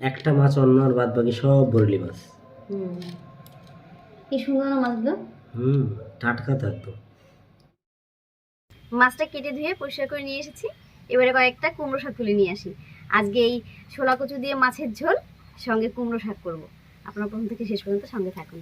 একটা মাছ অন্য আর বাদ বাকি সব বরলি মাছ। কি সুন্দর মাছগুলো? হুম টাটকা থাকতো। মাছটা কেটে ধুয়ে পরিষ্কার করে নিয়ে এসেছি। এবারে কয়েকটা কুমড়ো শাক তুলে নিয়ে আসি। আজকে এই ছোলা কচু দিয়ে মাছের ঝোল সঙ্গে কুমড়ো শাক করব। আপনারা প্রথম থেকে শেষ পর্যন্ত সঙ্গে থাকুন।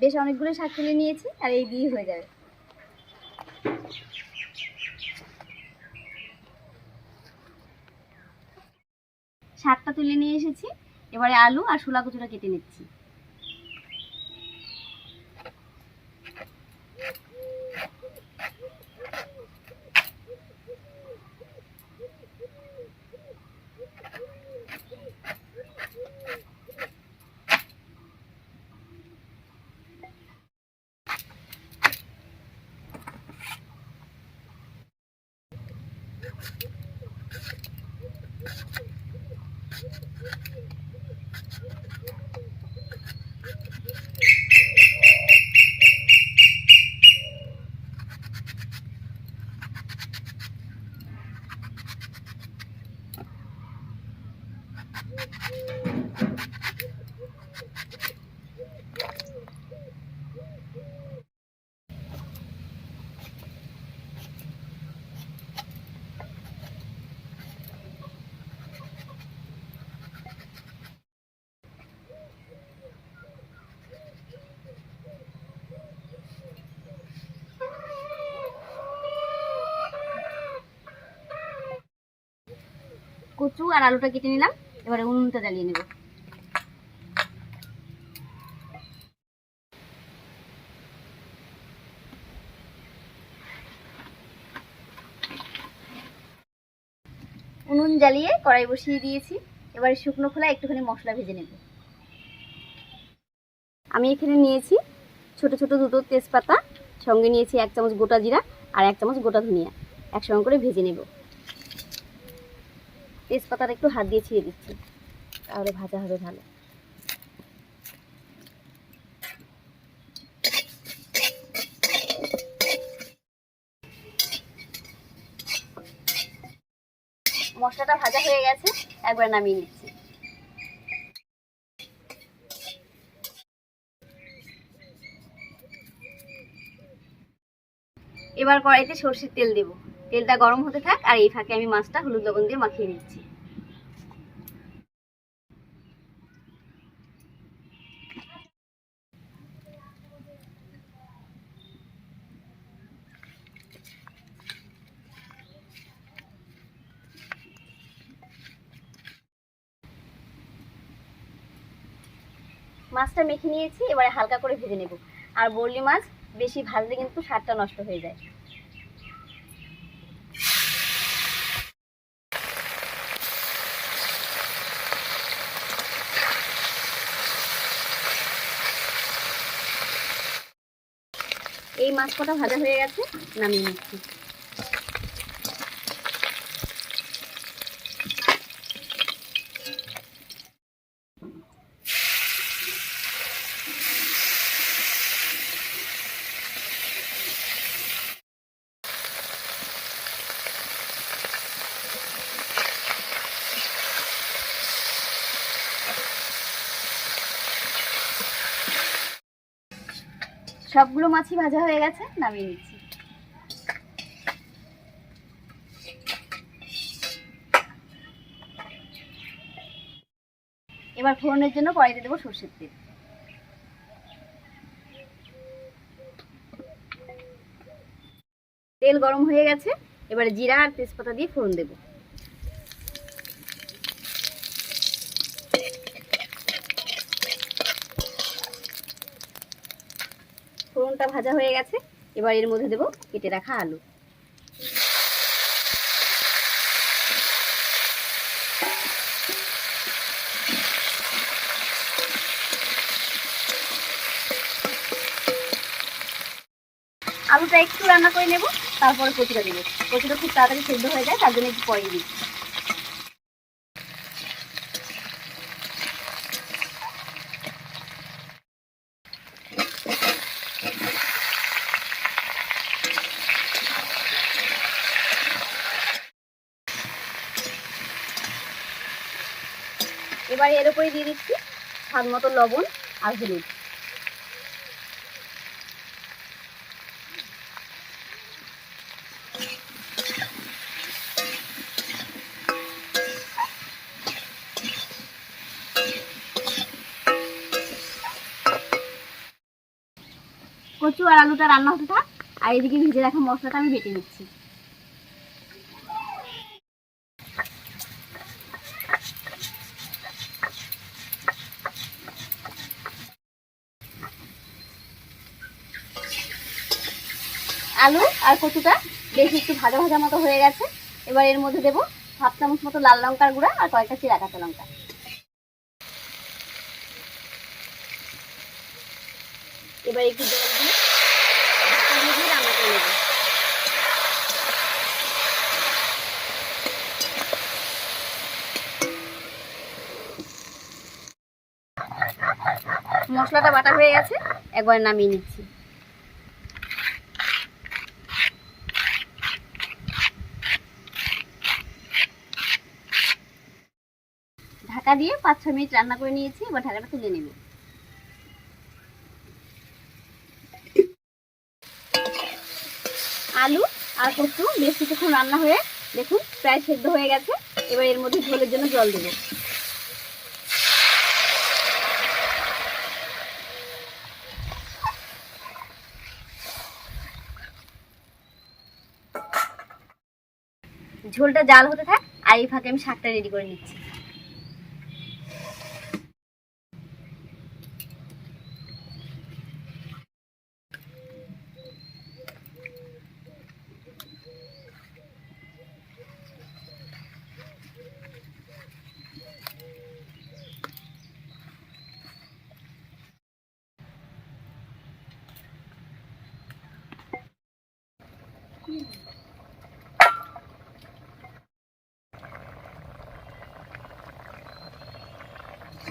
বেশ অনেকগুলো শাক তুলে নিয়েছি, আর এই দিয়ে হয়ে যাবে। শাকটা তুলে নিয়ে এসেছি, এবারে আলু আর শোলা কচুটা কেটে নিচ্ছি। you কচু আর আলুটা কেটে নিলাম। এবারে উনুনটা জ্বালিয়ে নেব। উনুন জ্বালিয়ে কড়াই বসিয়ে দিয়েছি। এবারে শুকনো খোলা একটুখানি মশলা ভেজে নেব। আমি এখানে নিয়েছি ছোট ছোট দুটো তেজপাতা। সঙ্গে নিয়েছি এক চামচ গোটা জিরা আর এক চামচ গোটা ধনিয়া। একসঙ্গে করে ভেজে নেব। তেজপাতাটা একটু হাত দিয়ে ছিঁড়ে দিচ্ছি। তাহলে ভাজা হবে ভালো। মশলাটা ভাজা হয়ে গেছে, একবার নামিয়ে নিচ্ছি। এবার কড়াইতে সর্ষের তেল দেব। তেলটা গরম হতে থাক আর এই ফাঁকে আমি মাছটা হলুদ লবণ দিয়ে মাখিয়ে নিচ্ছি। মাছটা মেখে নিয়েছি, এবারে হালকা করে ভেজে নেব। আর বরলি মাছ বেশি ভাজলে কিন্তু স্বাদটা নষ্ট হয়ে যায়। মাছ কটা ভাজা হয়ে গেছে নামিয়ে নিচ্ছি। সবগুলো মাছই ভাজা হয়ে গেছে, নামিয়ে নিচ্ছি। এবার ফোড়নের জন্য কড়াইতে দেবো সর্ষের তেল। তেল গরম হয়ে গেছে, এবারে জিরা আর তেজপাতা দিয়ে ফোড়ন দেবো। ভাজা হয়ে গেছে। এবার এর মধ্যে দেবো কেটে রাখা আলু। আলুটা একটু রান্না করে নেব, তারপরে কচুটা দেবো। কচুটা খুব তাড়াতাড়ি সেদ্ধ হয়ে যায়, তার জন্য একটু পরে দিই এবার এর উপরে দিয়ে দিচ্ছি স্বাদ মতো লবণ আর হলুদ। কচু আর আলুটা রান্না হতে থাক, আর এদিকে ভেজে রাখা মশলাটা আমি বেটে নিচ্ছি। আলু আর কচুটা বেশ একটু ভাজা ভাজা মতো হয়ে গেছে। এবার এর মধ্যে দেবো হাফ চামচ মতো লাল লঙ্কার গুঁড়া আর কয়েকটা চিরা কাঁচা লঙ্কা। এবার একটু জল মশলাটা বাটা হয়ে গেছে, একবার নামিয়ে নিচ্ছি। ঢাকা দিয়ে পাঁচ ছ মিনিট রান্না করে নিয়েছি, এবার ঢাকাটা তুলে নেব। আলু আর কচু বেশ কিছুক্ষণ রান্না হয়ে দেখুন প্রায় সেদ্ধ হয়ে গেছে, এবার এর মধ্যে ঝোলের জন্য জল দেবো। ঝোলটা জাল হতে থাক, আর এই ফাঁকে আমি শাকটা রেডি করে নিচ্ছি।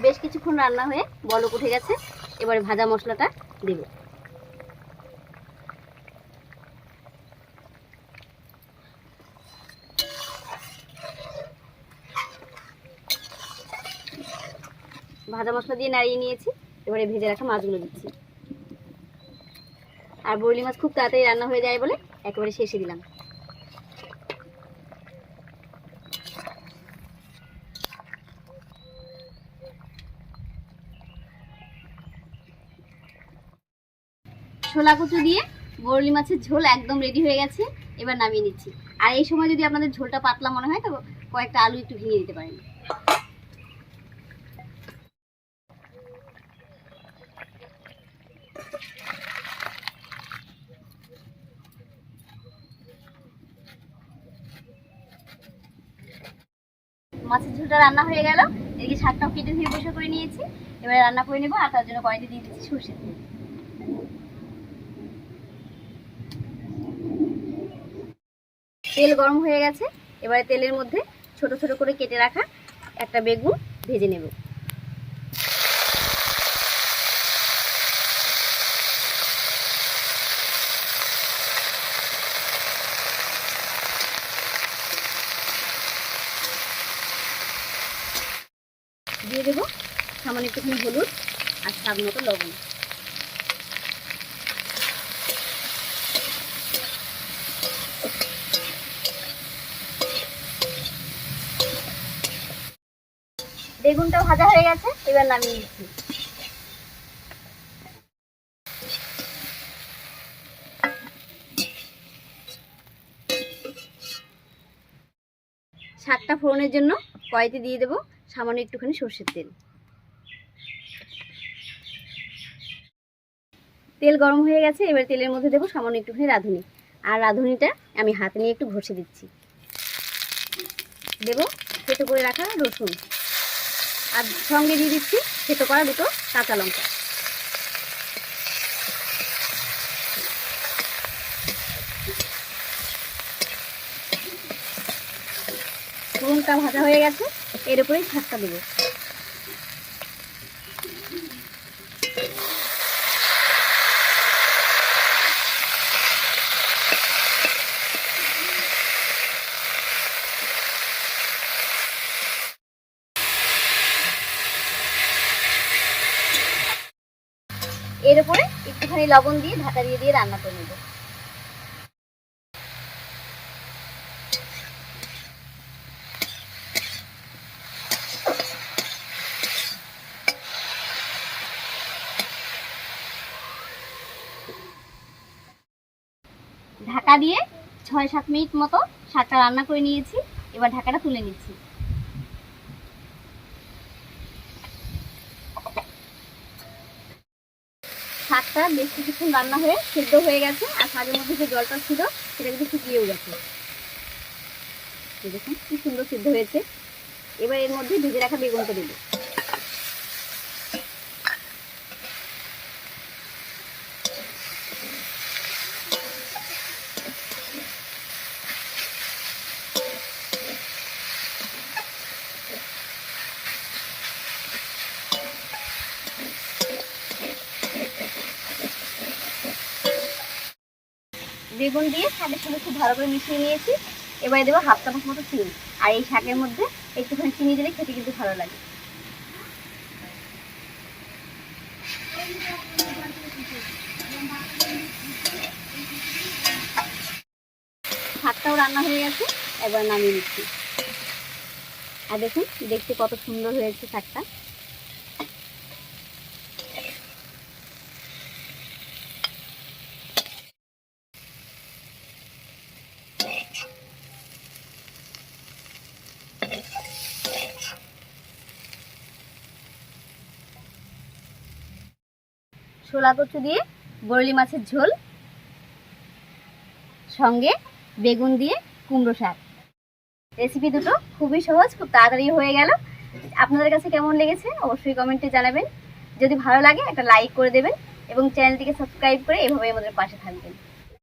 বেশ কিছুক্ষণ রান্না হয়ে বলক উঠে গেছে। এবারে ভাজা মশলাটা দেব। ভাজা মশলা দিয়ে নাড়িয়ে নিয়েছি। এবারে ভেজে রাখা মাছগুলো দিচ্ছি। আর বরলি মাছ খুব তাড়াতাড়ি রান্না হয়ে যায় বলে একেবারে শেষে দিলাম। ছোলা কচু দিয়ে বরলি মাছের ঝোল একদম রেডি হয়ে গেছে, এবার নামিয়ে নিচ্ছি। আর এই সময় যদি আপনাদের ঝোলটা পাতলা মনে হয় তো কয়েকটা আলু একটু ভেঙে দিতে পারেন। মাছের রান্না হয়ে গেল। এদিকে শাকটাও কেটে ধুয়ে পরিষ্কার করে নিয়েছি। এবারে রান্না করে নেব, আর তার জন্য কড়াইতে দিয়ে দিচ্ছি সর্ষে তেল গরম হয়ে গেছে। এবারে তেলের মধ্যে ছোট ছোট করে কেটে রাখা একটা বেগুন ভেজে নেব। স্বাদ মতো লবণ। বেগুনটা ভাজা হয়ে গেছে, এবার নামিয়ে নিচ্ছি। শাকটা ফোড়নের জন্য কড়াইতে দিয়ে দেবো সামান্য একটুখানি সর্ষের তেল। তেল গরম হয়ে গেছে, এবার তেলের মধ্যে দেবো সামান্য একটুখানি রাঁধুনি। আর রাঁধুনিটা আমি হাতে নিয়ে একটু ঘষে দিচ্ছি। দেবো থেতো করে রাখা রসুন। আর সঙ্গে দিয়ে দিচ্ছি থেতো করা দুটো কাঁচা লঙ্কা। ফোড়নটা ভাজা হয়ে গেছে, এর উপরেই শাকটা দেবো। এর উপরে একটুখানি লবণ দিয়ে ঢাকা দিয়ে দিয়ে রান্না করে নেব। ঢাকা দিয়ে ছয় সাত মিনিট মতো শাকটা রান্না করে নিয়েছি। এবার ঢাকাটা তুলে নিচ্ছি। শাকটা বেশ কিছুক্ষণ রান্না হয়ে সেদ্ধ হয়ে গেছে, আর শাকের মধ্যে যে জলটা ছিল সেটা কিন্তু শুকিয়েও গেছে। দেখুন, কি সুন্দর সিদ্ধ হয়েছে। এবার এর মধ্যে ভেজে রাখা বেগুনটা দেবো বেগুন দিয়ে শাকের সঙ্গে খুব ভালো করে মিশিয়ে নিয়েছি। এবারে দেবো হাফ চামচ মতো চিনি। আর এই শাকের মধ্যে একটুখানি চিনি দিলে খেতে কিন্তু ভালো লাগে। শাকটাও রান্না হয়ে গেছে, এবার নামিয়ে নিচ্ছি। আর দেখুন, দেখতে কত সুন্দর হয়েছে শাকটা। ছোলা কচু দিয়ে, বরলি মাছের ঝোল, সঙ্গে বেগুন দিয়ে কুমড়ো শাক। রেসিপি দুটো খুবই সহজ, খুব তাড়াতাড়ি হয়ে গেল। আপনাদের কাছে কেমন লেগেছে অবশ্যই কমেন্টে জানাবেন। যদি ভালো লাগে একটা লাইক করে দেবেন এবং চ্যানেলটিকে সাবস্ক্রাইব করে এভাবেই আমাদের পাশে থাকবেন।